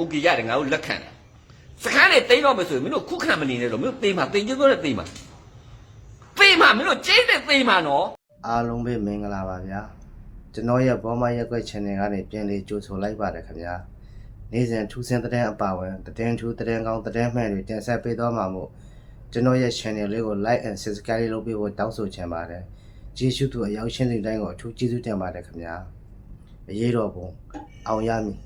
โอเคရတယ်ငါတို့လက်ခံတယ်စခန်းနဲ့တိန်းတော့မယ်ဆိုရင်မင်းတို့ခုခံမနေနဲ့တော့မင်းတို့သိမှာသိချင်းဆိုတဲ့သိမှာသိမှာမင်းတို့ကျင်းတဲ့သိမှာနော် အားလုံးပဲမင်္ဂလာပါဗျာကျွန်တော်ရဲ့ဘောမရက်ွက် channel ကနေပြန်လေးကြိုဆိုလိုက်ပါတယ်ခင်ဗျာနေ့စဉ်ထူးဆန်းတဲ့အပါဝင်သတင်းထူးသတင်းကောင်းသတင်းမှန်တွေတင်ဆက်ပေးသွားမှာမို့ကျွန်တော်ရဲ့ channel လေးကို like and subscribe လုပ်ပေးဖို့တောင်းဆိုချင်ပါတယ်ကျေးဇူးသူအရောက်ရှင်းတဲ့တိုင်းကိုအထူးကျေးဇူးတင်ပါတယ်ခင်ဗျာအရေးတော်ပုံအောင်ရမည်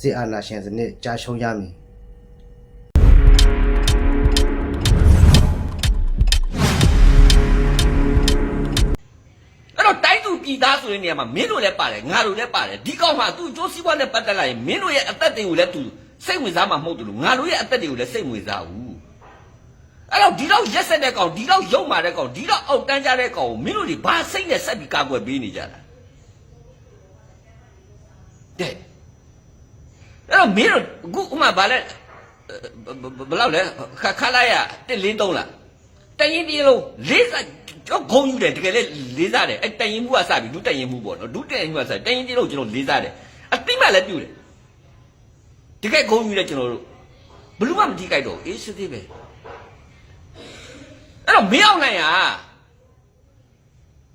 စစ်အာဏာရှင်စနစ်ကြာရှုံးရမည်အဲ့တော့တိုင်းသူပြည်သားဆိုတဲ့နေရာမှာမင်းတို့လည်းပါတယ်ငါတို့လည်းပါတယ်ဒီကောင်မှသူအကျိုးစီးပွားနဲ့ပတ်သက်လာရင်မင်းတို့ရဲ့အသက်တွေကိုလည်းသူစိတ်ဝင်စားမှာမဟုတ်ဘူးလို့ငါတို့ရဲ့အသက်တွေကိုလည်းစိတ်ဝင်စားဘူးအဲ့တော့ဒီတော့ရက်ဆက်တဲ့ကောင်ဒီတော့ယုံမာတဲ့ကောင်ဒီတော့အောက်တန်းကြတဲ့ကောင်ကိုမင်းတို့တွေဘာစိတ်နဲ့ဆက်ပြီးကာကွယ်ပေးနေကြတာတဲ့ အဲ့တော့မင်းတို့အခုဥမာဘာလဲဘယ်လောက်လဲခခလာရ1 3 3လားတရင်ပြေလုံးလေးစားကျွန်တော်ဂုံယူတယ်တကယ်လေလေးစားတယ်အဲတရင်မှုကစပြီဒုတရင်မှုပေါ့နော်ဒုတရင်မှုကစတရင်ပြေလုံးကျွန်တော်လေးစားတယ်အတိမလည်းပြုတယ်တကယ်ဂုံယူတယ်ကျွန်တော်တို့ဘလူးမမတိကြိုက်တော့အေးစစ်သေးပဲအဲ့တော့မင်းအောင်နိုင်ဟာ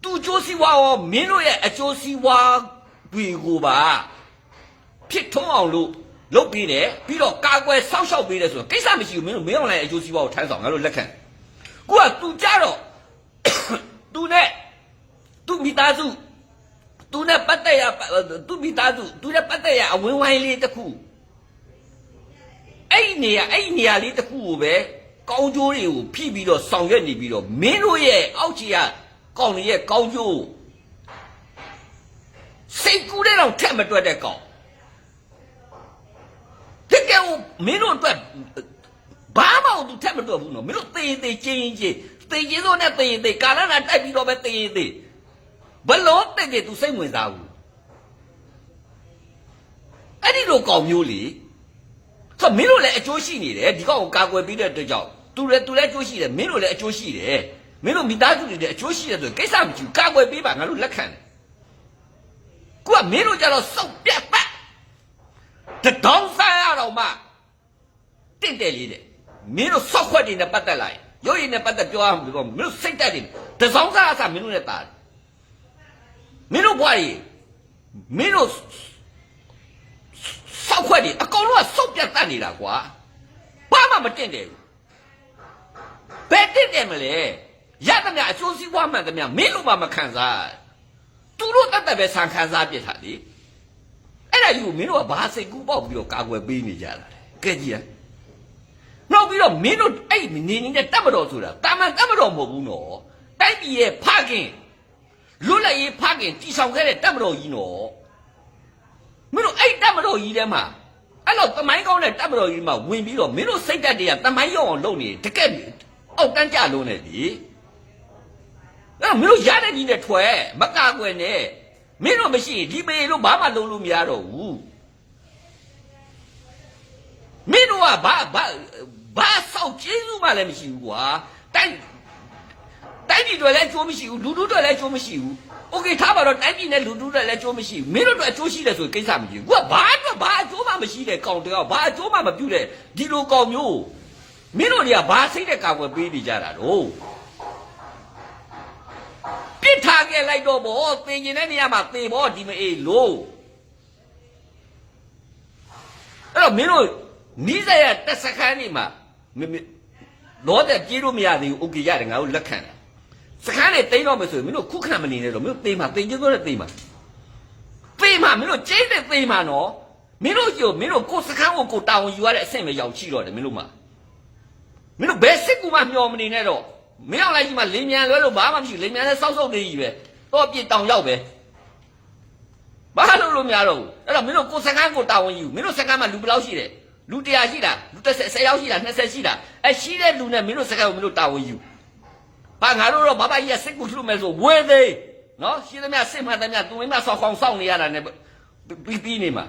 သူကြိုးစီဝါရောမင်းတို့ရဲ့အကျိုးစီဝါတွေကိုပါ ဖြစ်ထုံးအောင်လို့လုပ်ပေးတယ်ပြီးတော့ကာကွယ်စောင့်ရှောက်ပေးတယ်ဆိုတော့ကိစ္စမရှိဘူးမင်းတို့မင်းအောင်နိုင်အကျိုးစီဝါကိုထမ်းဆောင်ငါတို့လက်ခံတယ်ကိုကသူကြတော့သူနဲ့သူမိသားစုသူနဲ့ပတ်သက်ရသူမိသားစုသူနဲ့ပတ်သက်ရအဝင်းဝိုင်းလေးတစ်ခုအဲ့ဒီနေရာအဲ့ဒီနေရာလေးတစ်ခုကိုပဲကောင်းကျိုးတွေကိုဖိပြီးတော့ဆောင်ရွက်နေပြီးတော့မင်းတို့ရဲ့အောက်ခြေကကောင်းတွေရဲ့ကောင်းကျိုးစိတ်ကူးတဲ့တော့ထက်မတွက်တဲ့ကောင်တကယ်ကို မင်းတို့အတွက်ဘာမှသူထက်မတော့ဘူးနော်မင်းတို့သေရင်သေချင်းချင်းချင်းသေချင်းစိုးနဲ့သေရင်သေကာလနာတိုက်ပြီးတော့ပဲသေရင်သေဘလို့တဲ့ကသူစိတ်ဝင်စားဘူးအဲ့ဒီလိုကောင်မျိုးလေဆိုမင်းတို့လည်းအကျိုးရှိနေတယ်ဒီကောင်ကိုကာကွယ်ပြီးတဲ့အတွက်ကြောင့်သူလည်းသူလည်းအကျိုးရှိတယ်မင်းတို့လည်းအကျိုးရှိတယ်မင်းတို့မိသားစုတွေလည်းအကျိုးရှိတယ်ဆိုရင်ကိစ္စမရှိဘူးကာကွယ်ပေးပါငါတို့လက်ခံတယ်ကိုကမင်းတို့ကြတော့စောက်ပြတ်ပတ်တတောင်းဆိုင်ရတော့ မှတင့်တယ်လေးတဲ့မင်းတို့စောက်ခွက်တွေနဲ့ပတ်သက်လာရင်ရုပ်ရည်နဲ့ပတ်သက်ပြောရမှာပြောမင်းတို့စိတ်တက်တယ်တစောင်းစားအစားမင်းတို့နဲ့တာတယ်မင်းတို့ဘွားကြီးမင်းတို့စောက်ခွက်တွေအကောင်လုံးကစောက်ပြတ်တတ်နေတာကွာဘာမှမတင့်တယ်ဘူးဘယ်တင့်တယ်မလဲရသမျှအကျိုးစီးပွားမှန်သမျှမင်းတို့မှမခံစားသူတို့တတ်တတ်ပဲဆန်ခံစားပြစ်တာလေ အဲ့ဒါယူမင်းတို့ကဘာစိတ်ကူးပေါက်ပြီးတော့ကာကွယ်ပေးနေကြတာလေကဲကြည့်ရနောက်ပြီးတော့မင်းတို့အဲ့နေနေတဲ့တတ်မတော်ဆိုတာတာမန်တတ်မတော်မဟုတ်ဘူးနော်တိုက်ပြည်ရဲ့ဖခင်လွတ်လပ်ရေးဖခင်တီဆောင်ခဲ့တဲ့တတ်မတော်ကြီးနော်မင်းတို့အဲ့တတ်မတော်ကြီးထဲမှာအဲ့တော့တမိုင်းကောင်းတဲ့တတ်မတော်ကြီးမှာဝင်ပြီးတော့မင်းတို့စိတ်တက်တွေကတမိုင်းရောက်အောင်လုပ်နေတကက်အောက်တန်းကြလုံးနေလေအဲ့တော့မင်းတို့ရတဲ့ကြီးနဲ့ထွက်မကကွယ်နဲ့ မင်းတို့မရှိရင်ဒီပေလို့ဘာမှလုပ်လို့မရတော့ဘူး မင်းတို့ကဘာဘာဘာဆောက်ကျေးဇူးမှလည်းမရှိဘူးကွာတိုင်းတိုင်းပြည်တွေလည်းအကျိုးမရှိဘူးလူတို့တွေလည်းအကျိုးမရှိဘူးโอเคထားပါတော့တိုင်းပြည်နဲ့လူတို့တွေလည်းအကျိုးမရှိဘူးမင်းတို့တွေအကျိုးရှိတယ်ဆိုရင်ကိစ္စမရှိဘူးကွာဘာအတွက်ဘာအကျိုးမှမရှိတဲ့ကောင်တယောက်ဘာအကျိုးမှမပြုတဲ့ဒီလိုကောင်မျိုးမင်းတို့တွေကဘာစိတ်နဲ့ကာကွယ်ပေးနေကြတာတော့ပြစ် ထားခဲ့လိုက်တော့ဗောသင်ကျင်တဲ့နေရာမှာသေဗောဒီမအေးလို့ အဲ့တော့မင်းတို့နီးစက်ရတက်စခန်းနေမှာမင်းမင်းလောတဲ့ပြေးလို့မရသေးဘူးโอเคရတယ်ငါတို့လက်ခံတယ်စခန်းနဲ့တိန်းတော့မယ်ဆိုရင်မင်းတို့ခုခံမနေနဲ့တော့မင်းတို့သေမှာတိန်းကျိုးတော့သေမှာသေမှာမင်းတို့ကျင်းတဲ့သေမှာနော်မင်းတို့ကြောမင်းတို့ကိုယ်စခန်းကိုကိုယ်တာဝန်ယူရတဲ့အဆင့်ပဲရောက်ရှိတော့တယ်မင်းတို့မှာမင်းတို့ဘယ်စစ်ကူမှမျောမနေနဲ့တော့ မင်းအောင်လိုက်ကြီးမှာလင်းမြန်လွဲလို့ဘာမှမရှိဘူးလင်းမြန်နဲ့စောက်စောက်နေကြီးပဲတော့ပြစ်တောင်ရောက်ပဲဘာလို့လို့မရတော့ဘူးအဲ့တော့မင်းတို့ကိုယ်စကန်းကိုတာဝန်ယူမင်းတို့စကန်းမှာလူဘယ်လောက်ရှိတယ်လူ100ရှိတာလူ30 10ယောက်ရှိတာ20ရှိတာအဲရှိတဲ့လူနဲ့မင်းတို့စကန်းကိုမင်းတို့တာဝန်ယူဘာငါတို့တော့ဘာဘာကြီးကစစ်ကူလှုပ်မယ်ဆိုဝေသေးနော်ရှိသမျှစစ်မှန်သမျှသူမင်းမဆောက်ခေါင်စောင့်နေရတာနဲ့ပြီးပြီးနေမှာ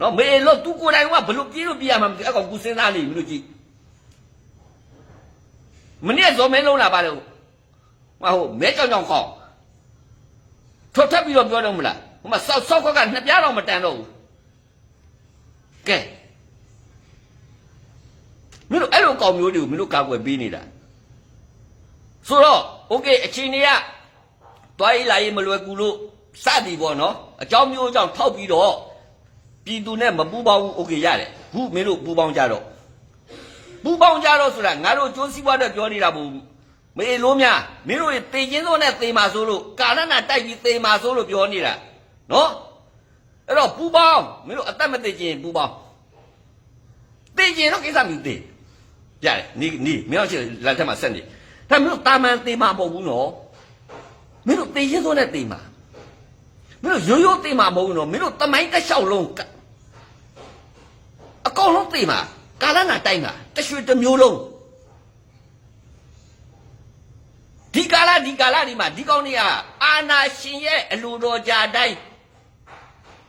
နော်မေလို့သူကိုယ်တိုင်ကဘလို့ပြေးလို့ပြေးရမှာမသိအကောင်ကူစဉ်းစားနေမင်းတို့ကြည့် မနေ့ဇော်မင်းလုံးလာပါလို့ဟိုမဲကြောင်ကြောင်ခေါင်းထွက်ထပ်ပြီးတော့ပြောတော့မလားဟိုမှာစောက်စောက်ခွက်ကနှစ်ပြားတော့မတန်တော့ဘူးကဲမင်းတို့အဲ့လိုကောင်မျိုးတွေကိုမင်းတို့ကာကွယ်ပေးနေတာဆိုတော့ okay အချိန်တွေကတွားရေးလာရေးမလွယ်ကူလို့စသည်ပေါ့နော်အကြောင်းမျိုးကြောင့်ထောက်ပြီးတော့ပြည်သူနဲ့မပူးပေါင်းဘူး okay ရတယ်ခုမင်းတို့ပူးပေါင်းကြတော့ ပူးပေါင်းကြတော့ဆိုတာငါတို့ကျိုးစည်းပွားတဲ့ပြောနေတာဘူးမေလို့များမင်းတို့တွေတေချင်းစောနဲ့သေမာဆိုလို့ကာလနာတိုက်ပြီးသေမာဆိုလို့ပြောနေတာနော်အဲ့တော့ပူးပေါင်းမင်းတို့အသက်မသေးခြင်းပူးပေါင်းသိကျင်တော့ကိစ္စမျိုးသိရတယ်နီးနီးမင်းတို့ချစ်လက်ထက်မှာဆက်နေဒါမင်းတို့တာမန်သိမှာမဟုတ်ဘူးနော်မင်းတို့သိရင်စိုးနဲ့သိမှာမင်းတို့ရိုးရိုးသိမှာမဟုတ်ဘူးနော်မင်းတို့တမိုင်းတစ်လျှောက်လုံးကအကောင်လုံးသိမှာ ကာလနာတိုင်းမှာတရွှေတစ်မျိုးလုံးဒီကာလဒီကာလဒီမှာဒီကောင်းတွေကအာနာရှင်ရဲ့အလိုတော်ကြတိုင်း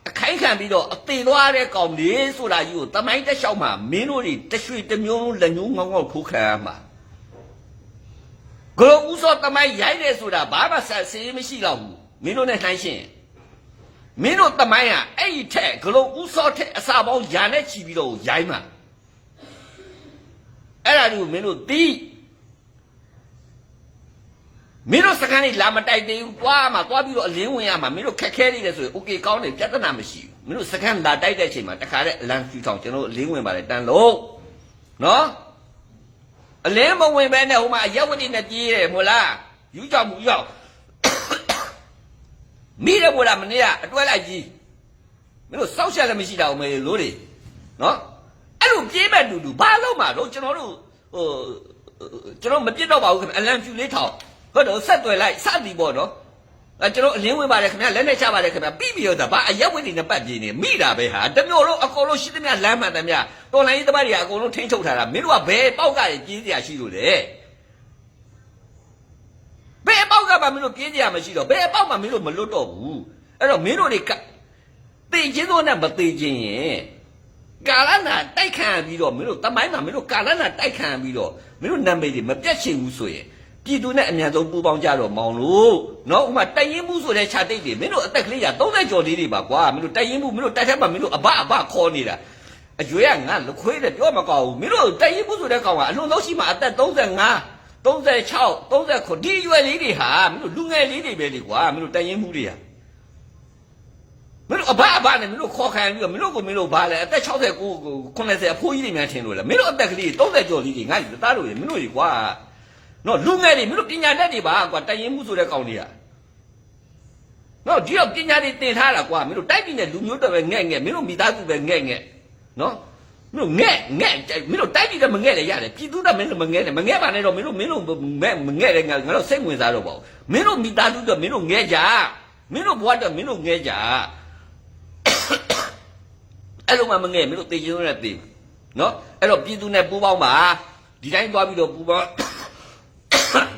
အခိုင်းခံပြီးတော့အသေးသွားတဲ့ကောင်လေးဆိုတာကြီးကိုတမိုင်းတစ်လျှောက်မှာမင်းတို့တွေတရွှေတစ်မျိုးလုံးလက်ညှိုးငေါငေါထိုးခံရမှာဂရုဥစောတမိုင်းရိုက်တယ်ဆိုတာဘာမှဆက်စေးမရှိတော့ဘူးမင်းတို့နဲ့နှိုင်းရှင်းမင်းတို့တမိုင်းကအဲ့ဒီထက်ဂရုဥစောထက်အစာပေါင်းယာနဲ့ချီပြီးတော့ရိုက်မှာ အဲ့ဒါတွေကိုမင်းတို့သိမင်းတို့စကန်လေးလာမတိုက်သေးဘူးတွားမှာတွားပြီးတော့အလင်းဝင်ရမှာမင်းတို့ခက်ခဲနေတယ်ဆိုရင်โอเคကောင်းတယ်ပြဿနာမရှိဘူးမင်းတို့စကန်လာတိုက်တဲ့အချိန်မှာတခါတည်းအလံဖြူထောင်ကျွန်တော်တို့အလင်းဝင်ပါတယ်တန်လို့နော်အလင်းမဝင်ပဲနဲ့ဟိုမှာအရက်ဝတိနဲ့ပြေးတယ်မို့လားယူကြောင်မူရောက်မိတယ်မို့လားမနေ့ကအတွဲလိုက်ကြီးမင်းတို့စောက်ရှက်လည်းမရှိတာဦးမေလို့တွေနော်အဲ့လို ပြေးမဲ့တူတူဘာလို့မှတော့ကျွန်တော်တို့ဟိုကျွန်တော်မပြစ်တော့ပါဘူးခင်ဗျအလံဖြူလေးထောင်ဟုတ်တော့ဆက်သွယ်လိုက်စသည်ပေါ့နော်အဲကျွန်တော်အလင်းဝင်ပါတယ်ခင်ဗျလက်နဲ့ချပါတယ်ခင်ဗျပြီးပြီးတော့ဗာအရက်ဝိနေနဲ့ပတ်ပြင်းနေမိတာပဲဟာတမျိုးလုံးအကုန်လုံးရှိသမျှလမ်းမှန်သမျှတော်လိုင်းရေးသမားတွေကအကုန်လုံးထိန်းချုပ်ထားတာမင်းတို့ကဘယ်ပေါက်ကကြီးပြေးစရာရှိလို့လဲဘယ်ပေါက်ကမှမင်းတို့ပြေးစရာမရှိတော့ဘယ်ပေါက်မှမင်းတို့မလွတ်တော့ဘူးအဲ့တော့မင်းတို့တွေကတေချင်းသောနဲ့မတေချင်းရင် ကာလနာတိုက်ခံပြီးတော့မင်းတို့တမိုင်းမှာမင်းတို့ကာလနာတိုက်ခံပြီးတော့မင်းတို့နာမည်တွေမပြတ်ချင်ဘူးဆိုရင်ပြည်သူနဲ့အမြန်ဆုံးပူးပေါင်းကြတော့မောင်လို့နော်ဥမာတိုင်ရင်မှုဆိုတဲ့ခြာတိတ်တွေမင်းတို့အသက်ကလေးက30ကျော်လေးတွေပါကွာမင်းတို့တိုင်ရင်မှုမင်းတို့တိုက်ထက်မှာမင်းတို့အဘအဘခေါ်နေတာအရွယ်ကငါလခွေးတယ်ပြောမကောင်းဘူးမင်းတို့တိုင်ရင်မှုဆိုတဲ့ကောင်ကအလွန်ဆုံးရှိမှအသက်35 36 39ဒီရွယ်လေးတွေဟာမင်းတို့လူငယ်လေးတွေပဲလေကွာမင်းတို့တိုင်ရင်မှုတွေဟာ မင်းတို့အဘအဘနဲ့မင်းတို့ခေါ်ခံပြီးတော့မင်းတို့ကိုမင်းတို့ဘာလဲအသက်69 90အဖိုးကြီးတွေများထင်လို့လားမင်းတို့အသက်ကလေး30ကျော်လေးတွေငါ့သားတို့ရေမင်းတို့ရေကွာနော်လူငယ်တွေမင်းတို့ပညာတတ်တွေပါကွာတိုင်ရင်မှုဆိုတဲ့ကောင်တွေကနော်ဒီတော့ပညာတွေသင်ထားတာကွာမင်းတို့တိုက်ပြည်နဲ့လူမျိုးတွေပဲငဲ့ငဲ့မင်းတို့မိသားစုပဲငဲ့ငဲ့နော်မင်းတို့ငဲ့ငဲ့မင်းတို့တိုက်ပြည်တော့မငဲ့လည်းရတယ်ပြည်သူတော့မင်းတို့မငဲ့နဲ့မငဲ့ပါနဲ့တော့မင်းတို့မင်းတို့မငဲ့လည်းငါတို့စိတ်ဝင်စားတော့ပါဘူးမင်းတို့မိသားစုတော့မင်းတို့ငဲ့ကြမင်းတို့ဘဝတော့မင်းတို့ငဲ့ကြ အဲ့လိုမှမငဲ့မင်းတို့တေချင်လို့လည်းတေနော်အဲ့တော့ပြည်သူနဲ့ပူးပေါင်းပါဒီတိုင်းသွားပြီးတော့ပူးပေါင်း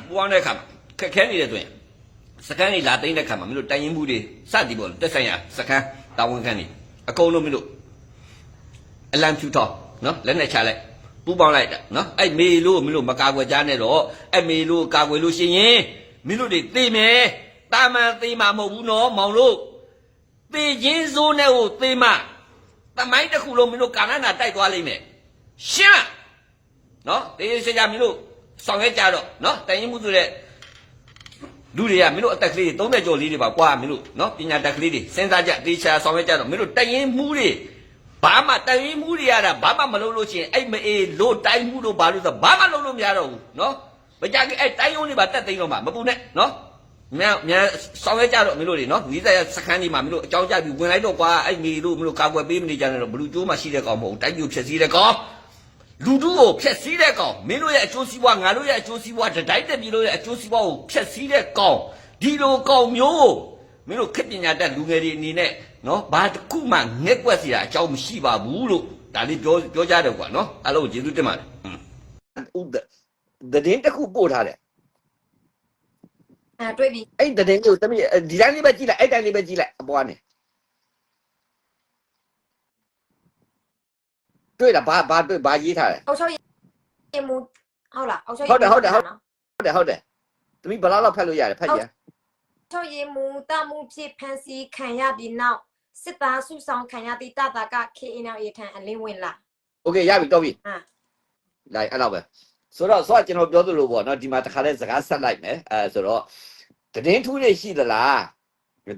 ပူအောင်တဲ့အခါမှာခက်ခဲနေတယ်ဆိုရင်စကန်ကြီးလာသိမ်းတဲ့အခါမှာမင်းတို့တိုင်ရင်မှုတွေစသည်ပေါ့တက်ဆိုင်ရစကန်တာဝန်ခံနေအကုန်လုံးမင်းတို့အလံဖြူထောင်းနော်လက်နဲ့ချလိုက်ပူပေါင်းလိုက်တာနော်အဲ့မေလို့မင်းတို့မကာကွယ်ကြနဲ့တော့အဲ့မေလို့ကာကွယ်လို့ရှိရင်မင်းတို့တွေသိမယ်တာမန်သိမှာမဟုတ်ဘူးနော်မောင်လို့သိချင်းစိုးနဲ့ကိုသိမှ တမိုင်းတစ်ခုလုံးမင်းတို့ကာနနာတိုက်သွားလိမ့်မယ်ရှင်းလားနော်တေးစကြမင်းတို့ဆောင်ရွက်ကြတော့နော်တိုင်ရင်မှုဆိုတဲ့လူတွေကမင်းတို့အသက်ကလေး30ကျော်လေးတွေပါကွာမင်းတို့နော်ပညာတက်ကလေးတွေစဉ်းစားကြတေးချာဆောင်ရွက်ကြတော့မင်းတို့တိုင်ရင်မှုတွေဘာမှတိုင်ရင်မှုတွေရတာဘာမှမလုပ်လို့ရှိရင်အဲ့မအေးလို့တိုင်မှုတို့ဘာလို့ဆိုဘာမှလုပ်လို့မရတော့ဘူးနော်မကြခင်အဲ့တိုင်ယုံတွေပါတက်သိမ်းတော့မှာမပူနဲ့နော် မြန်မြန်ဆောင်ရွက်ကြတော့မင်းတို့တွေနော်နီးစက်စခန်းဒီမှာမင်းတို့အကြောင်းကြပြီးဝင်လိုက်တော့ကွာအဲ့မီတို့မင်းတို့ကာကွယ်ပေးမနေကြနဲ့တော့ဘလူကျိုးမှရှိတဲ့ကောင်မဟုတ်ဘူးတိုက်ပြဖြစ်စည်းတဲ့ကောင်လူတို့ကိုဖျက်ဆီးတဲ့ကောင်မင်းတို့ရဲ့အကျိုးစီးပွားငါတို့ရဲ့အကျိုးစီးပွားတတိုင်းတက်ပြည်လို့ရဲ့အကျိုးစီးပွားကိုဖျက်ဆီးတဲ့ကောင်ဒီလိုကောင်မျိုးကိုမင်းတို့ခက်ပညာတတ်လူငယ်တွေအနေနဲ့နော်ဘာတစ်ခုမှငက်ကွက်စီတာအကြောင်းမရှိပါဘူးလို့ဒါလေးပြောပြောကြတယ်ကွာနော်အားလုံးကျေးဇူးတင်ပါတယ်ဥဒတဲ့တဲ့တစ်ခုပို့ထားတယ် အဲတွေ့ပြီ အဲ့တဲ့တဲ့ကိုတမီးဒီတိုင်းလေးပဲကြည့်လိုက်အဲ့တိုင်းလေးပဲကြည့်လိုက်အပေါ်ကနေတွေ့လားဘာဘာတွေ့ဘာရေးထားလဲ အောက်ချုပ်ရေမူဟုတ်လားအောက်ချုပ် ဟုတ်တယ်ဟုတ်တယ်ဟုတ် ဟုတ်တယ်ဟုတ်တယ်တမီးဘယ်လောက်လောက်ဖတ်လို့ရတယ်ဖတ်ကြ ချုပ်ရေမူတမှုဖြစ်ဖန်စီခံရပြီးနောက်စစ်သားစုဆောင်ခံရသည့်တတာကခေအင်းအောင်ရေထံအလင်းဝင်လာ โอเคရပြီတော့ပြီ ဟမ် လိုက်အဲ့တော့ပဲ ဆိုတော့ဆိုတော့ကျွန်တော်ပြောသလိုပေါ့နော်ဒီမှာတစ်ခါလဲစကားဆက်လိုက်မယ်အဲဆိုတော့တည်င်းထူးတွေရှိသလား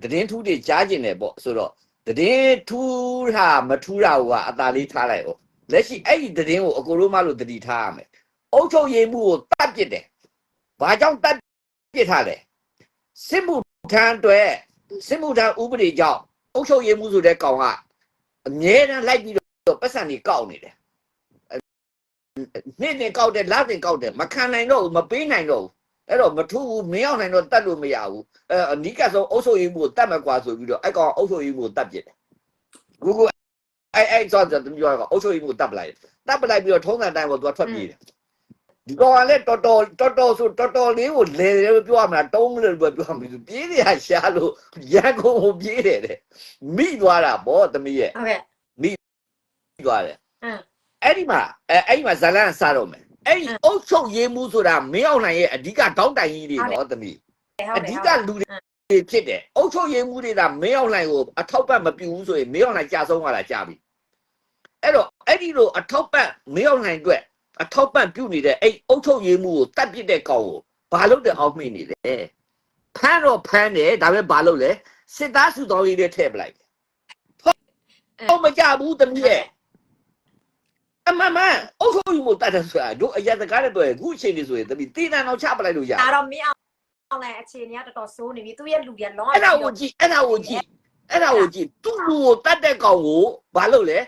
တည်င်းထူးတွေကြားကျင်တယ်ပေါ့ဆိုတော့တည်င်းထူးတာမထူးတာကအသာလေးထားလိုက်အောင်လက်ရှိအဲ့ဒီတည်င်းကိုအကိုတို့မလို့တတိထားရမယ်အုတ်ချုပ်ရည်မှုကိုတတ်ပစ်တယ်ဘာကြောင့်တတ်ပစ်ထားလဲစစ်မှုထမ်းအတွက်စစ်မှုထမ်းဥပဒေကြောင့်အုတ်ချုပ်ရည်မှုဆိုတဲ့ကောင်ကအမြဲတမ်းလိုက်ပြီးတော့ပတ်စံကြီးကောက်နေတယ် နေ့နေ့ကောက်တယ်လစဉ်ကောက်တယ်မခံနိုင်တော့ဘူးမပေးနိုင်တော့ဘူးအဲ့တော့မထူးဘူးမင်းအောင်နိုင်တော့တတ်လို့မရဘူးအဲအနီးကဆုံးအုပ်ချုပ်ရေးမှုကိုတတ်မကွာဆိုပြီးတော့အဲ့ကောင်အုပ်ချုပ်ရေးမှုကိုတတ်ပြစ်တယ်ကိုကိုအဲ့အဲ့ဆိုတော့သူပြောကအုပ်ချုပ်ရေးမှုကိုတတ်ပလိုက်တတ်ပလိုက်ပြီးတော့ထုံးစံတိုင်းပေါ်သူကထွက်ပြေးတယ်ဒီကောင်ကလည်းတော်တော်တော်တော်ဆိုတော်တော်လေးကိုလေလေပြောရမလားတုံးလို့ပြောရမှာပြေးရရှာလို့ရန်ကုန်ကိုပြေးတယ်တဲ့မိသွားတာဗောသမီးရဲ့ဟုတ်ကဲ့ပြီးသွားတယ်အင်း အဲ့ဒီမှာအဲအဲ့ဒီမှာဇလန်စားတော့မယ်အဲ့ဒီအင်းအုတ်ချုပ်ရေးမှုဆိုတာမင်းအောင်နိုင်ရဲ့အဓိကတောင်းတိုင်ကြီးတွေဟုတ်တယ်နော်သမီးဟုတ်အတယ်ဓိဟုတ်ကတယ်လူတွေဖြစ်တယ်အုတ်ချုပ်ရေးမှုတွေကမင်းအောင်နိုင်ကိုအထောက်ပံ့မပြုဘူးဆိုရင်မင်းအောင်နိုင်ကြာဆုံးသွားတာကြာပြီအဲ့တော့အဲ့ဒီလိုအထောက်ပံ့မင်းအောင်နိုင်အတွက်အထောက်ပံ့ပြုနေတဲ့အဲ့အုတ်ချုပ်ရေးမှုကိုတတ်ပစ်တဲ့ကောင်ကိုဘာလို့တဲ့အောက်မိနေလဲဖမ်းတော့ဖမ်းတယ်ဒါပေမဲ့ဘာလို့လဲစစ်သားစုတော်ကြီးတွေထည့်ပလိုက်တယ်ဟုတ်မကြဘူးသမီးရဲ့ အမမအုတ်ဆုံးယူမတတ်တယ်ဆိုတာတို့အရက်တကားတဲ့တွေ့ခုအချိန်လေးဆိုရင်တပီတေးတန်တော့ချပလိုက်လို့ရဒါတော့မင်းအောင်အောင်လိုက်အခြေအနေကတော်တော်ဆိုးနေပြီသူရဲ့လူတွေကလုံးဝအဲ့ဒါကိုကြည့်အဲ့ဒါကိုကြည့်အဲ့ဒါကိုကြည့်သူ့လူကိုတတ်တဲ့ကောင်ကိုဘာလို့လဲ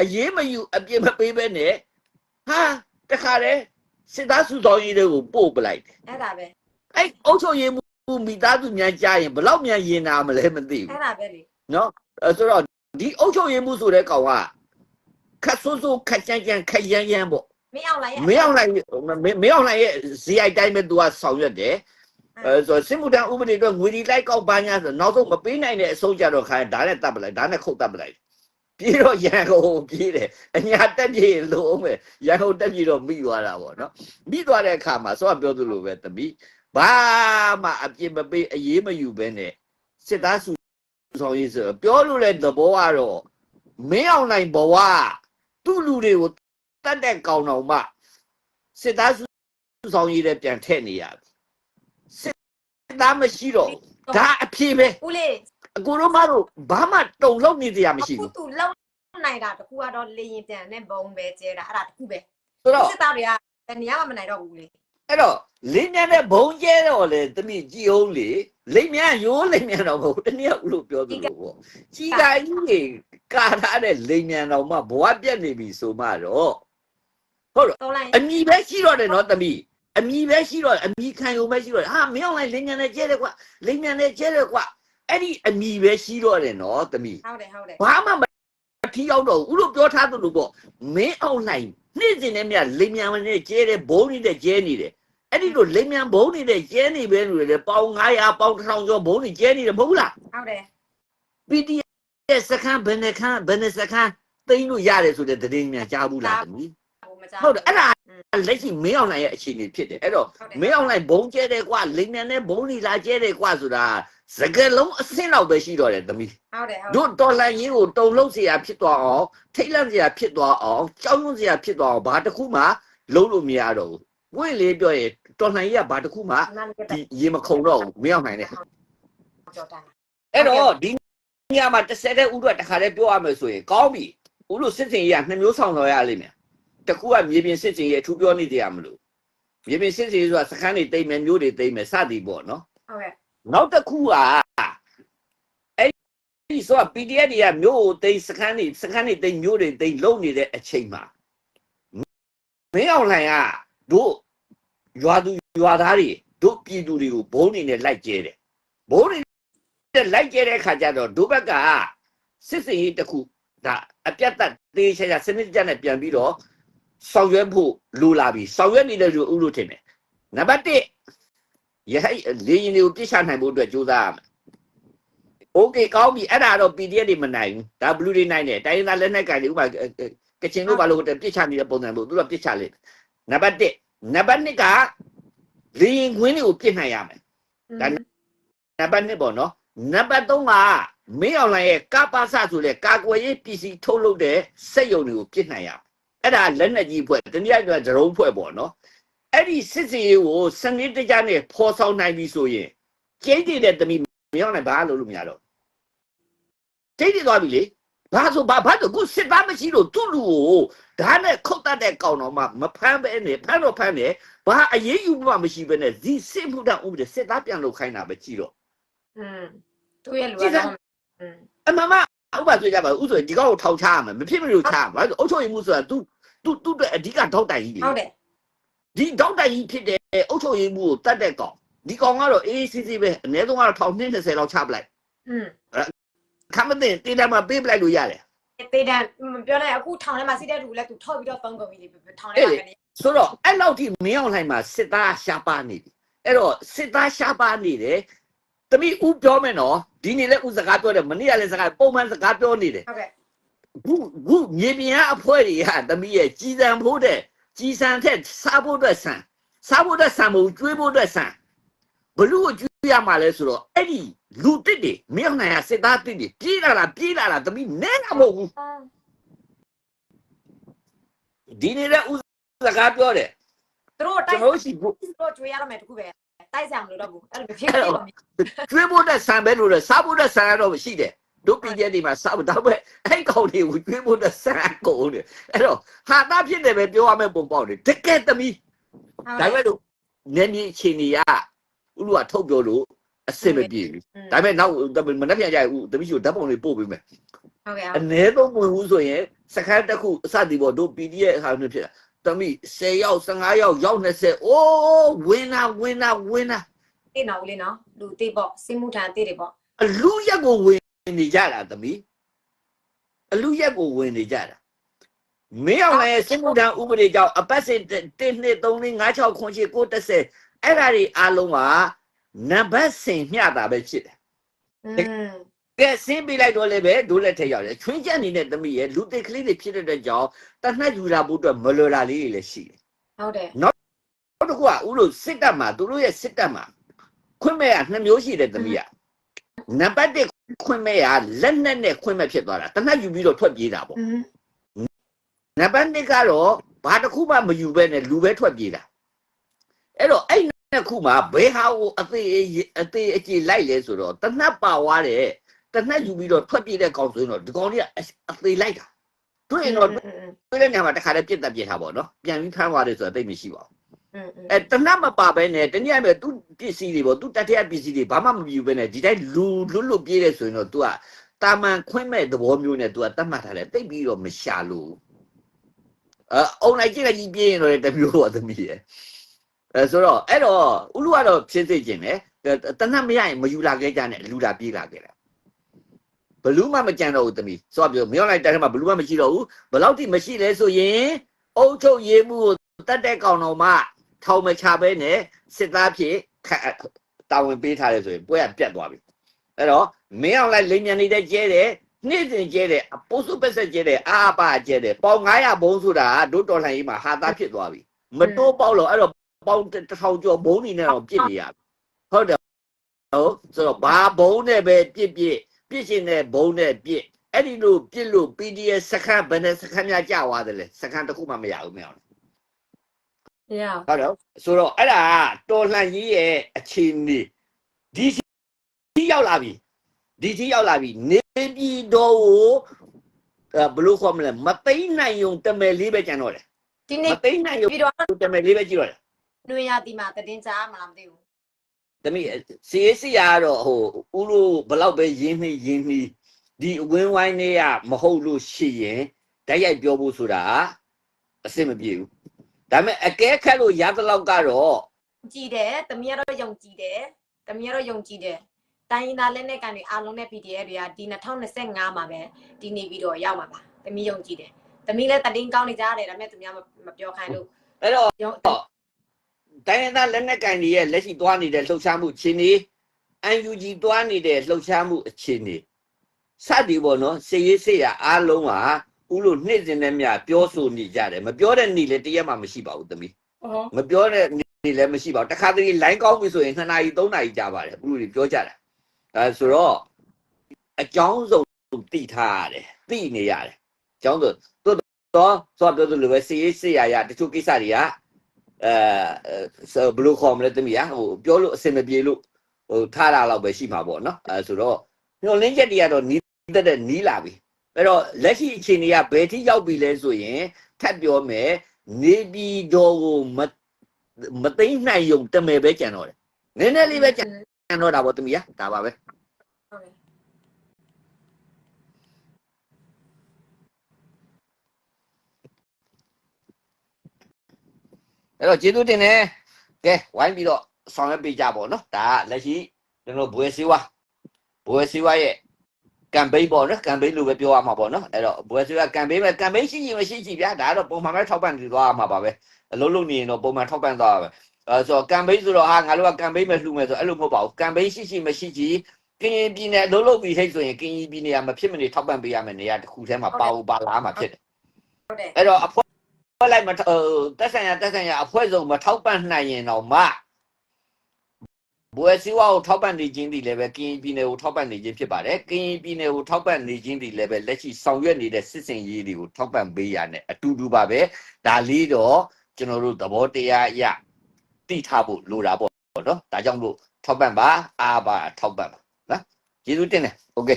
အရေးမယူအပြစ်မပေးဘဲနဲ့ဟာတခါတည်းစစ်သားစုဆောင်ရေးတွေကိုပို့ပလိုက်တယ်အဲ့ဒါပဲအဲ့အုတ်ချုပ်ရေးမှုမိသားစုများကြားရင်ဘယ်တော့မြန်ရင်နာမလဲမသိဘူးအဲ့ဒါပဲလေနော်အဲဆိုတော့ဒီအုတ်ချုပ်ရေးမှုဆိုတဲ့ကောင်က ခတ်ဆိုးဆိုးခတ်ကြမ်းကြမ်းခတ်ရမ်းရမ်းပေါ့မင်းအောင်လိုက်ရဲ့မင်းအောင်နိုင်မင်းအောင်နိုင်ရဲ့ဇီအိုက်တိုင်းပဲသူကဆောင်ရွက်တယ်အဲဆိုစစ်မှုထမ်းဥပဒေအတွက်ငွေဒီလိုက်ကောက်ပါညာဆိုနောက်ဆုံးမပေးနိုင်တဲ့အဆုံးကြတော့ခိုင်းဒါနဲ့တတ်ပလိုက်ဒါနဲ့ခုတ်တတ်ပလိုက်ပြီးတော့ရန်ကုန်ပြေးတယ်အညာတက်ပြေလို့အောင်ပဲရန်ကုန်တက်ပြေတော့မိသွားတာပေါ့နော်မိသွားတဲ့အခါမှာဆိုတော့ပြောသလိုပဲတပိဘာမှအပြစ်မပေးအရေးမယူဘဲနဲ့စစ်သားစုဆောင်ရေးဆိုပြောလို့လဲသဘောကတော့မင်းအောင်နိုင်ဘဝ သူ့လူတွေကိုတတ်တဲ့ကောင်တော်မှစစ်သားစုဆောင်ရည်တဲ့ပြန်ထည့်နေရပြီစစ်သားမရှိတော့ဘူးဒါအဖြစ်ပဲဦးလေးအကိုတို့မတို့ဘာမှတုံလုံးနေကြရမရှိအခုဘူးသူလုံနိုင်တာတကူကတော့လေရင်ပြန်နဲ့ဘုံပဲကျဲတာအဲ့ဒါတကူပဲဆိုတော့စစ်သားတွေကဘယ်နေရာမှမနိုင်တော့ဘူးလေ အဲ့တော့လင်းမြန်တဲ့ဘုံကျဲတော့လေတမိကြည်အောင်လေလိမ့်မြန်ရိုးလိမ့်မြန်တော့မဟုတ်ဘူးတနည်းဦးလို့ပြောသလိုပေါ့ကြီးကကြီးကြီးကာထားတဲ့လိမ့်မြန်တော့မှဘဝပြက်နေပြီဆိုမှတော့တော်လိုက်အမိပဲရှိတော့တယ်နော်တမိအမိပဲရှိတော့တယ်အမိခံုံပဲရှိတော့တယ်ဟာမင်းအောင်လိုက်လိမ့်မြန်နဲ့ကျဲတယ်ကွာလိမ့်မြန်နဲ့ကျဲတယ်ကွာအဲ့ဒီအမိပဲရှိတော့တယ်နော်တမိဟုတ်တယ်ဟုတ်တယ်ဘာမှမထီရောက်တော့ဘူးဥလို့ပြောထားသလိုပေါ့မင်းအောင်လိုက်နေ့စဉ်နဲ့မြလိမ့်မြန်နဲ့ကျဲတယ်ဘုံနေတဲ့ကျဲနေတယ် အဲ့ဒီလိုလိမ်မြန်ဘုံနေတဲ့ကျဲနေပဲလူတွေလေပေါင်900ပေါင်1000ကျော်ဘုံနေကျဲနေတယ်မဟုတ်လားဟုတ်တယ် PDF ရဲ့စခန်းဘယ်နှခန်းဘယ်နှစခန်းသိမ်းလို့ရတယ်ဆိုတဲ့သတင်းများကြားဘူးလားသမီးဟုတ်တယ်အဲ့ဒါလက်ရှိမင်းအောင်နိုင်ရဲ့အခြေအနေဖြစ်တယ်အဲ့တော့မင်းအောင်နိုင်ဘုံကျဲတယ်ကွာလိမ်မြန်နဲ့ဘုံနေလာကျဲတယ်ကွာဆိုတာစကလုံးအဆင့်လောက်ပဲရှိတော့တယ်သမီးဟုတ်တယ်ဟုတ်တို့တော်လန်ကြီးကိုတုံလုံးစရာဖြစ်သွားအောင်ထိတ်လန့်စရာဖြစ်သွားအောင်ကြောက်ရွံ့စရာဖြစ်သွားအောင်ဘာတစ်ခုမှလုံးလို့မရတော့ဘူး ဝင့်လေးပြောရင်တော်လန်ရေးကဘာတစ်ခုမှနားလေးကဒီရေမခုံတော့ဘူးမင်းအောင်နိုင်တဲ့ကြောက်တာအဲ့တော့ဒီညမှာတစ်ဆက်တဲ့ဥတော့တခါတည်းပြောရမယ်ဆိုရင်ကောင်းပြီဥလို့စစ်စင်ရေးကနှစ်မျိုးဆောင်တော်ရလိမ့်မယ်တစ်ခုကမြေပြင်စစ်စင်ရေးအထူးပြောနေကြရမလို့မြေပြင်စစ်စင်ရေးဆိုတာစခန်းတွေတိတ်မယ်မျိုးတွေတိတ်မယ်စသည်ပေါ့နော်ဟုတ်ကဲ့နောက်တစ်ခုကအဲ့ဒီဆိုတော့ PDF တွေကမျိုးကိုတိတ်စခန်းတွေစခန်းတွေတိတ်မျိုးတွေတိတ်လုံနေတဲ့အချိန်မှာမင်းအောင်လှိုင်က တို့ရွာသူရွာသားတွေတို့ပြည်သူတွေကိုဘုံနေနဲ့လိုက်ကျဲတယ်ဘုံနေနဲ့လိုက်ကျဲတဲ့အခါကျတော့တို့ဘက်ကစစ်စင်ရေးတစ်ခုဒါအပြတ်သက်သေးချာချာစနစ်တကျနဲ့ပြန်ပြီးတော့ဆောင်ရွက်ဖို့လိုလာပြီဆောင်ရွက်နေတဲ့လူဥလို့ထင်တယ်နံပါတ်1ရဟိလေရင်တွေကိုပြစ်ချနိုင်ဖို့အတွက်ကြိုးစားရမယ်။ Okay ကောင်းပြီအဲ့ဒါတော့ PDF တွေမနိုင်ဘူး။ဒါ blue တွေနိုင်တယ်။တိုင်းရင်းသားလက်နက်ကင်တွေဥပမာအဲအဲကချင်တို့ဘာလို့ပြစ်ချနေတဲ့ပုံစံမျိုးသူတို့ကပြစ်ချလိမ့်မယ်။ နံပါတ်1နံပါတ်2ကလေရင်ခွင်းတွေကိုပြစ်နိုင်ရမယ်ဒါ။နံပါတ်2ပေါ့နော်။နံပါတ်3ကမင်းအောင်လိုင်းရဲ့ကပ္ပစဆိုတဲ့ကာကွယ်ရေးပစ္စည်းထုတ်လုပ်တဲ့စက်ရုံတွေကိုပြစ်နိုင်ရမယ်အဲ့ဒါလက်နဲ့ကြီးဖွဲ့တနည်းအားဖြင့်ဒရုန်းဖွဲ့ပေါ့နော်အဲ့ဒီစစ်စီရေးကိုစနစ်တကျနဲ့ဖော်ဆောင်နိုင်ပြီဆိုရင်ကျင်းတည်တဲ့တမီမြောင်းနိုင်ဘာလို့လို့မရတော့ကျင်းတည်သွားပြီလေဘာဆိုဘာဘာတော့ကိုစစ်သားမရှိလို့သူ့လူကို ဓာတ်နဲ့ခုတ်တတ်တဲ့ကောင်တော်မှမဖမ်းပဲနဲ့ဖမ်းတော့ဖမ်းတယ်ဘာအရေးယူမှမရှိပဲနဲ့ဇီစစ်မှုတဥပဒေစစ်သားပြန်လုပ်ခိုင်းတာပဲကြည့်တော့อืมသူရဲ့လူကတော့อืมအမမဥပဆိုကြပါဥဆိုဒီကောင်ကိုထောင်ချရမယ်မဖြစ်မလို့ချရမယ်အုပ်ချုပ်ရေးမှုဆိုတာ तू तू သူ့အတွက်အဓိကထောက်တိုင်ကြီးလေဟုတ်တယ်ဒီထောက်တိုင်ကြီးဖြစ်တဲ့အုပ်ချုပ်ရေးမှုကိုတတ်တဲ့ကောင်ဒီကောင်ကတော့ ACC ပဲအနည်းဆုံးကတော့ထောင်20လောက်ချပလိုက်อืมခမ်းမသိတင်းတယ်မှာပေးပလိုက်လို့ရတယ် တေးတန်ပြောလိုက်အခုထောင်ထဲမှာစီးတဲ့လူလည်းသူထောက်ပြီးတော့သုံးကုန်ပြီလေထောင်ထဲမှာကနေဆိုတော့အဲ့လောက်ထိမင်းအောင်လှိုင်မှာစစ်သားရှားပါနေပြီအဲ့တော့စစ်သားရှားပါနေတယ်တမိဦးပြောမယ်နော်ဒီနေ့လည်းဦးစကားပြောတယ်မနေ့ကလည်းစကားပုံမှန်စကားပြောနေတယ်ဟုတ်ကဲ့ခုခုမြေပြင်ကအဖွဲတွေကတမီးရဲ့ကြီးစံဖို့တဲ့ကြီးစံတဲ့စားဖို့အတွက်ဆန်စားဖို့အတွက်ဆန်မဟုတ်ကျွေးဖို့အတွက်ဆန်ဘလူးကိုကျွေး ရမှာလဲဆိုတော့အဲ့ဒီလူတစ်တွေမြောက်နိုင်ရစစ်သားတစ်တွေပြေးလာတာပြေးလာတာတမီးနဲတာမဟုတ်ဘူးဒီနေ့လည်းဦးစကားပြောတယ်သူတို့ကျွန်တိုက်တော်တို့ရှိဖို့သူတို့ကျွေးရတော့မယ်တခုပဲတိုက်ဆံမလို့တော့ဘူးအဲ့လိုဖြစ်ဖြစ်ပါမယ်ကျွေးဖို့အတွက်ဆန်ပဲလို့လဲစားဖို့အတွက်ဆန်ရတော့ရှိတယ်တို့ပြည်တဲ့ဒီမှာစားဖို့တော့ပဲအဲ့ကောင်တွေကိုကျွေးဖို့အတွက်ဆန်ကုန်တယ်အဲ့တော့ဟာတာဖြစ်တယ်ပဲပြောရမယ့်ပုံပေါ့တယ်တကယ်တမီးဒါပေမဲ့လို့နေမြေအခြေအနေက ဥလူကထုတ်ပြောလို့အဆင်မပြေဘူးဒါပေမဲ့နောက်မနှက်ပြန်ကြဘူးတပည့်ချိုဓာတ်ပုံလေးပို့ပေးမယ်ဟုတ်ကဲ့အ ਨੇ ဆုံးဝင်ဘူးဆိုရင်စခန်းတစ်ခုအစတည်းပေါ့တို့ PDF ဟာမျိုးဖြစ်တာတမိ10ယောက်15ယောက်ယောက်20အိုးဝင်းနာဝင်းနာဝင်းနာတေးနော်ဦးလေးနော်လူတေးပေါ့စိမှုထန်တေးတွေပေါ့အလူရက်ကိုဝင်နေကြတာတမိအလူရက်ကိုဝင်နေကြတာမင်းအောင်လည်းစစ်မှုထမ်းဥပဒေကြောင့်အပတ်စဉ်1 2 3 4 5 6 9 10 9 10အဲ့ဒါတွေအားလုံးက နံပါတ်စင်မျှတာပဲဖြစ်တယ်ကဲဆင်းပေးလိုက်တော့လည်းပဲဒိုးလက်ထက်ရောက်တယ်ချွင်းချက်နေတဲ့သမီးရဲ့လူသစ်ကလေးတွေဖြစ်တဲ့ကြောင့်တနှက်ယူလာဖို့အတွက်မလွယ်တာလေးတွေလည်းရှိတယ်ဟုတ်တယ်နောက်တစ်ခုကဥလို့စစ်တပ်မှာသူတို့ရဲ့စစ်တပ်မှာခွင့်မဲ့ကနှစ်မျိုးရှိတယ်သမီးကနံပါတ်1ခွင့်မဲ့ကလက်နက်နဲ့ခွင့်မဲ့ဖြစ်သွားတာတနှက်ယူပြီးတော့ထွက်ပြေးတာပေါ့နံပါတ်2ကတော့ဘာတစ်ခုမှမယူဘဲနဲ့လူပဲထွက်ပြေးတာအဲ့တော့အဲ့ တစ်ခုမှာဘယ်ဟာကိုအသေးအသေးအကြေလိုက်လဲဆိုတော့တနတ်ပါွားတယ်တနတ်ယူပြီးတော့ထွက်ပြေးတဲ့ကောင်ဆိုရင်တော့ဒီကောင်ကြီးကအသေးလိုက်တာတွေ့ရင်တော့တွေ့တဲ့နေရာမှာတခါတည်းပြစ်တက်ပြစ်ထားပေါ့နော်ပြန်ပြီးဖမ်းသွားတယ်ဆိုတော့တိတ်မရှိပါဘူးအဲတနတ်မပါဘဲနဲ့တနည်းပဲ तू ပစ္စည်းတွေပေါ့ तू တတိယပစ္စည်းတွေဘာမှမပြူဘဲနဲ့ဒီတိုင်းလူလွတ်လွတ်ပြေးတယ်ဆိုရင်တော့ तू ကတာမန်ခွင့်မဲ့သဘောမျိုးနဲ့ तू ကတတ်မှတ်ထားတယ်တိတ်ပြီးတော့မရှာလို့အဲအုံလိုက်ကြည့်လိုက်ကြီးပြေးရင်တော့တမျိုးပါသမီးရဲ့ အဲဆိုတော့အဲ့တော့ဥလူကတော့ဖြစ်သိခြင်းပဲတနတ်မရရင်မယူလာခဲ့ကြနဲ့လူလာပြေးလာခဲ့တာဘလူးမှမကြံတော့ဘူးသမီးဆိုတော့ပြောမြောင်းလိုက်တဲ့ထဲမှာဘလူးမှမရှိတော့ဘူးဘယ်လောက်ထိမရှိလဲဆိုရင်အုတ်ချုပ်ရေးမှုကိုတတ်တဲ့ကောင်တော်မှထောင်မချပဲနဲ့စစ်သားဖြစ်ခန့်တာဝန်ပေးထားတယ်ဆိုရင်ပွဲကပြတ်သွားပြီအဲ့တော့မင်းအောင်လိုက်လိမ်မြန်နေတဲ့ကျဲတယ်နေ့စဉ်ကျဲတယ်အပိုးစုပက်ဆက်ကျဲတယ်အာအပါကျဲတယ်ပေါင်900ဘုံဆိုတာဒုတော်လှန်ရေးမှာဟာသားဖြစ်သွားပြီမတိုးပေါက်လို့အဲ့တော့ ပေါင်တစ်ထောင်ကျော်ဘုံနေနဲ့တော့ပြစ်နေရပြီဟုတ်တယ်ဟုတ်ဆိုတော့ဘာဘုံနဲ့ပဲပြစ်ပြစ်ပြစ်ရှင်တဲ့ဘုံနဲ့ပြစ်အဲ့ဒီလိုပြစ်လို့ PDF စခန်းဘယ်နဲ့စခန်းများကြာသွားတယ်လဲစခန်းတစ်ခုမှမရဘူးမင်းအောင်ရဟုတ်တော့ဆိုတော့အဲ့ဒါကတော်လှန်ရေးရဲ့အခြေအနေဒီဒီရောက်လာပြီဒီဒီရောက်လာပြီနေပြည်တော်ကိုအဲဘယ်လို့ခေါ်မလဲမသိမ့်နိုင်ုံတမယ်လေးပဲကျန်တော့တယ်ဒီမနေ့သိမ့်နိုင်ုံပြီးတော့တမယ်လေးပဲကြည့်တော့တယ် နှွေရတီမှာတည်င်းကြားမလားမသိဘူးတမီးစီရေးစီရတော့ဟိုဦးလို့ဘလောက်ပဲရင်းနှီးရင်းနှီးဒီအဝင်းဝိုင်းတွေကမဟုတ်လို့ရှိရင်ဓာတ်ရိုက်ပြောဖို့ဆိုတာအဆင်မပြေဘူးဒါပေမဲ့အကဲခတ်လို့ရတဲ့လောက်ကတော့ကြည်တယ်တမီးကတော့ယုံကြည်တယ်တမီးကတော့ယုံကြည်တယ်တိုင်းရင်းသားလက်နက်ကန်တွေအားလုံးနဲ့ PDF တွေကဒီ2025မှာပဲဒီနေပြီးတော့ရောက်မှာပါတမီးယုံကြည်တယ်တမီးလည်းတည်င်းကောင်းနေကြတယ်ဒါပေမဲ့သူများမပြောခိုင်းလို့အဲ့တော့ယုံ တိုင်းရင်းသားလက်နက်ကိုင်တွေရဲ့လက်ရှိသွားနေတဲ့လှုပ်ရှားမှုအခြေအနေ UNG သွားနေတဲ့လှုပ်ရှားမှုအခြေအနေစသည်ပေါ့နော်စေရေးစေရအားလုံးဟာဥလို့နှစ်စဉ်နဲ့မြပြောဆိုနေကြတယ်မပြောတဲ့နေ့လည်းတရက်မှမရှိပါဘူးသမီးဟုတ်မပြောတဲ့နေ့လည်းမရှိပါဘူးတခါတလေ line ကောင်းပြီဆိုရင်2နာရီ3နာရီကြာပါတယ်ဥလို့တွေပြောကြတာအဲဆိုတော့အကြောင်းစုံသိထားရတယ်သိနေရတယ်အကြောင်းဆိုတော့ဆိုတော့ပြောသလိုပဲစီရေးစီရရတချို့ကိစ္စတွေက အဲဆိုဘယ်လိုခေါ်မလဲတမီးอ่ะဟိုပြောလို့အဆင်မပြေလို့ဟိုထားတာတော့ပဲရှိမှာပေါ့နော်အဲဆိုတော့ညှို့လင်းချက်တွေကတော့နီးတက်တဲ့နီးလာပြီအဲ့တော့လက်ရှိအခြေအနေကဘယ်ထိရောက်ပြီလဲဆိုရင်ထပ်ပြောမယ်နေပြည်တော်ကိုမမသိမ့်နိုင်ုံတမယ်ပဲကြံတော့တယ်နည်းနည်းလေးပဲကြံတော့တာပေါ့တမီးอ่ะဒါပါပဲ အဲ့တော့ကျေးဇူးတင်တယ်ကဲဝိုင်းပြီးတော့ဆောင်ရွက်ပေးကြပါတော့နော်ဒါကလက်ရှိကျွန်တော်ဘွယ်စီဝါဘွယ်စီဝါရဲ့ကမ်ပိန်းပေါ့နော်ကမ်ပိန်းလို့ပဲပြောရမှာပေါ့နော်အဲ့တော့ဘွယ်စီဝါကမ်ပိန်းပဲကမ်ပိန်းရှိရင်မရှိရှိဗျာဒါကတော့ပုံမှန်ပဲထောက်ပံ့နေသွားရမှာပါပဲအလုံးလုံးနေရင်တော့ပုံမှန်ထောက်ပံ့သွားရမယ်အဲဆိုတော့ကမ်ပိန်းဆိုတော့ဟာငါတို့ကကမ်ပိန်းပဲလှူမယ်ဆိုအဲ့လိုမဟုတ်ပါဘူးကမ်ပိန်းရှိရှိမရှိရှိကရင်ပြည်နယ်လုံးလုံးပြီးထိတ်ဆိုရင်ကရင်ပြည်နယ်ကမဖြစ်မနေထောက်ပံ့ပေးရမယ်နေရာတစ်ခုထဲမှာပါဘူးပါလာမှာဖြစ်တယ်ဟုတ်တယ်အဲ့တော့အဖွဲ့ ဖွဲ့လိုက်မထဟိုတက်ဆိုင်ရတက်ဆိုင်ရအဖွဲ့စုံမထောက်ပံ့နိုင်ရင်တော့မှဘွယ်စီဝါကိုထောက်ပံ့နေခြင်းဒီလည်းပဲကရင်ပြည်နယ်ကိုထောက်ပံ့နေခြင်းဖြစ်ပါတယ်ကရင်ပြည်နယ်ကိုထောက်ပံ့နေခြင်းဒီလည်းပဲလက်ရှိဆောင်ရွက်နေတဲ့စစ်စင်ရေးတွေကိုထောက်ပံ့ပေးရတဲ့အတူတူပါပဲဒါလေးတော့ကျွန်တော်တို့သဘောတရားအရတိထားဖို့လိုတာပေါ့နော်ဒါကြောင့်လို့ထောက်ပံ့ပါအားပါထောက်ပံ့ပါနော်ကျေးဇူးတင်တယ်โอเค